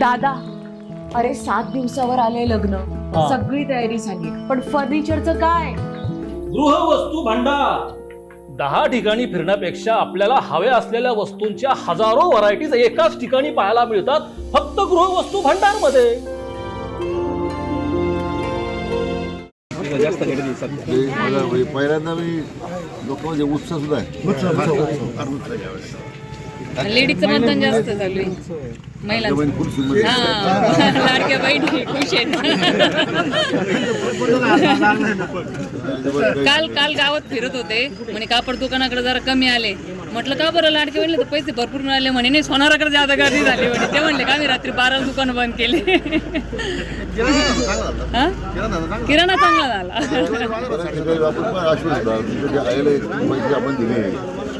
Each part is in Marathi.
दादा अरे सात दिवसावर आले लग्न. हा. सगळी तयारी झाली. पण फर्निचरचं काय? गृहवस्तू भांडार. दहा ठिकाणी फिरण्यापेक्षा आपल्याला हव्या असलेल्या वस्तूंच्या हजारो व्हरायटीज एकाच ठिकाणी पाहायला मिळतात फक्त गृहवस्तू भांडारमध्ये ते मला म्हणजे पहिल्यांदा मी लोकांमध्ये उत्साह सुद्धा आहे. लेडीजचं मतदान जास्त चालू आहे महिलांचं हा लाडक्या बहिणी खुश आहेत काल काल गावात फिरत होते म्हणे कापड दुकानाकडे जरा कमी आले म्हटलं का बरं लाडके बहिणी तर पैसे भरपूर मिळाले म्हणे नाही सोनाराकडे जादा गर्दी झाली म्हणे ते म्हणले का मी रात्री बारा दुकान बंद केले हा? किराणा चांगला झाला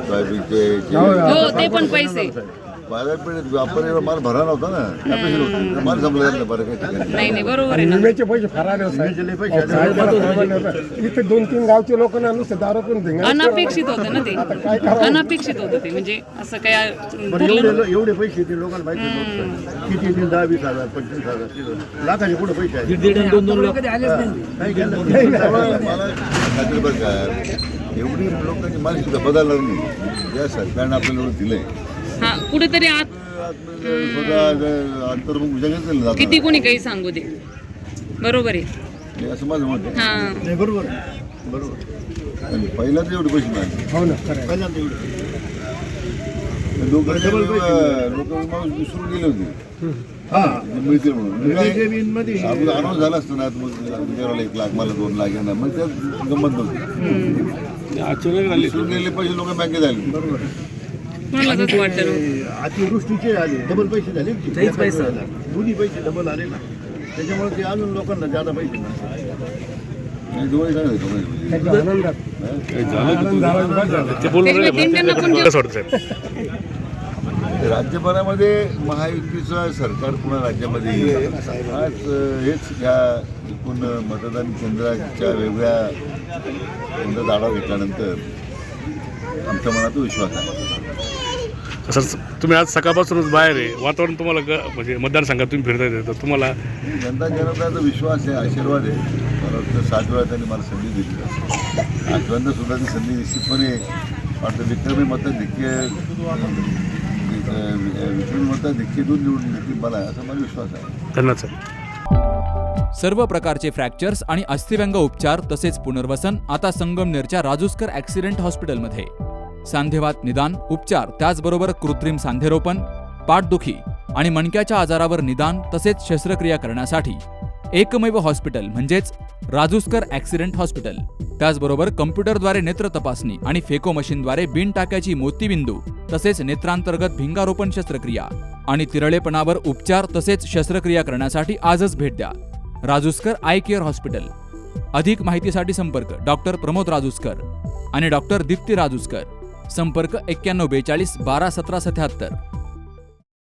बऱ्याच ठिकाणी आपण पण आश्वस्त बाजारपेठेत व्यापारी माल भरा नव्हता ना. त्यापेक्षा होतं. माल संपला नाही बरं काही ठिकाणी. नाही नाही बरोबर आहे ना. विम्याचे पैसे फरार आहे साहेब. इथे दोन तीन गावचे लोक ना नुसते दारू पण धिंगाणा अनापेक्षित होतं ना ते. अनापेक्षित होतं ते. म्हणजे असं काय एवढे एवढे पैसे ते लोकांना माहिती नव्हतं. किती ते दहा वीस हजार पंचवीस हजार लाखाचे कुठे पैसे आहेत? दोन दोन काही केलं त्यामुळे मला खात्री बरं का एवढी लोकांची मानसिकता बदलणार नाही. या सरकारने आपल्याला एवढं दिलंय. हा कुठेतरी आत अंतर्मुख केलं जातं किती कोणी काही सांगू दे बरोबर आहे हे असं माझं मत आहे. हा नाही बरोबर आहे. बरोबर. आणि पहिल्यांदा एवढे पैसे मिळाले हो ना खरं आहे. पहिल्यांदा एवढे लोक लोक माणूस विसरून गेले होते हा मिळतील म्हणून मी काय- मध्ये आपलं अनाऊन्स झालं असतं ना मग तुमच्याकडे एक लाख मला दोन लाख येणार मग त्यात गंमत नव्हती विसरून गेलेले पैसे लोक बँकेत आले कोणाला कसं वाटतं रे? अतिवृष्टीचे आले. डबल पैसे झाले दोन्ही पैसे डबल आले ना. त्याच्यामुळे ते अजून लोकांना जादा पैसे राज्यभरामध्ये महायुतीचं सरकार पुन्हा राज्यामध्ये येईल. आज हेच या एकूण मतदान केंद्राच्या वेगळ्या केंद्रात आढावा घेतल्यानंतर आमच्या मनात विश्वास आहे. सर तुम्ही आज सकाळपासूनच बाहेर आहे. वातावरण तुम्हाला ग- म्हणजे मतदारसंघात तुम्ही फिरता येते तर तुम्हाला जनता जनार्दनाचा विश्वास आहे आशीर्वाद आहे. मला वाटतं सात वेळा त्यांनी मला संधी दिली. आठव्यांदा सुद्धा ती संधी निश्चितपणे वाटतं विक्रमी मतं धिक्के विक्रमी मतं धिक्के देऊन निवडून देतील मला असा मला विश्वास आहे. धन्यवाद सर. सर्व प्रकारचे फ्रॅक्चर्स आणि अस्थिव्यंग उपचार तसेच पुनर्वसन आता संगमनेरच्या राजूस्कर ॲक्सिडेंट हॉस्पिटलमध्ये. सांधेवात निदान उपचार त्याचबरोबर कृत्रिम सांधेरोपण पाठदुखी आणि मणक्याच्या आजारावर निदान तसेच शस्त्रक्रिया करण्यासाठी. एकमेव हॉस्पिटल म्हणजेच राजूस्कर ॲक्सिडेंट हॉस्पिटल. त्याचबरोबर कम्प्युटरद्वारे नेत्र तपासणी आणि फेको मशीनद्वारे बिन टाक्याची मोतीबिंदू तसेच नेत्रांतर्गत भिंगारोपण शस्त्रक्रिया आणि तिरळेपणावर उपचार तसेच शस्त्रक्रिया करण्यासाठी आजच भेट द्या. Rajuskar eye care hospital. अधिक माहितीसाठी संपर्क डॉक्टर प्रमोद राजूस्कर आणि डॉक्टर दीप्ती राजूस्कर. संपर्क एक्क्याण्णव बेचाळीस बारा सतरा सत्याहत्तर.